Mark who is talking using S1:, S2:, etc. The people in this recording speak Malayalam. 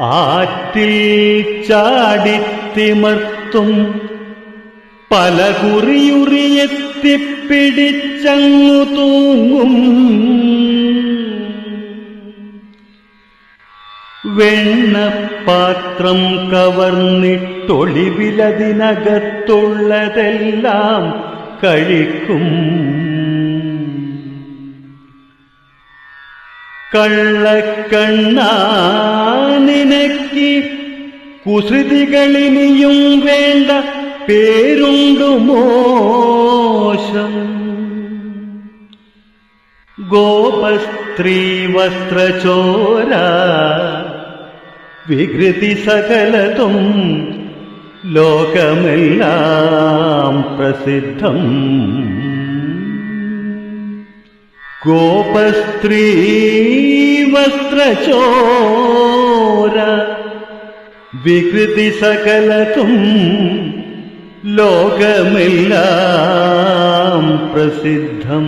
S1: ആറ്റിൽ ചാടിത്തിമർത്തും പല കുറിയുറിയെത്തിപ്പിടിച്ചങ്ങു തൂങ്ങും. വെണ്ണപ്പാത്രം കവർന്നിട്ടൊളിവിലതിനകത്തുള്ളതെല്ലാം കഴിക്കും. കള്ളക്കണ്ണാ നിനക്ക് കുസൃതികളിനിയും വേണ്ട പേരുണ്ടു മോശം. ഗോപസ്ത്രീ വസ്ത്രചോര വികൃതി സകലതും ലോകമെല്ലാം പ്രസിദ്ധം. ഗോപസ്ത്രീ വസ്ത്രചോര. വികൃതി സകലതും ലോകമെല്ലാം പ്രസിദ്ധം.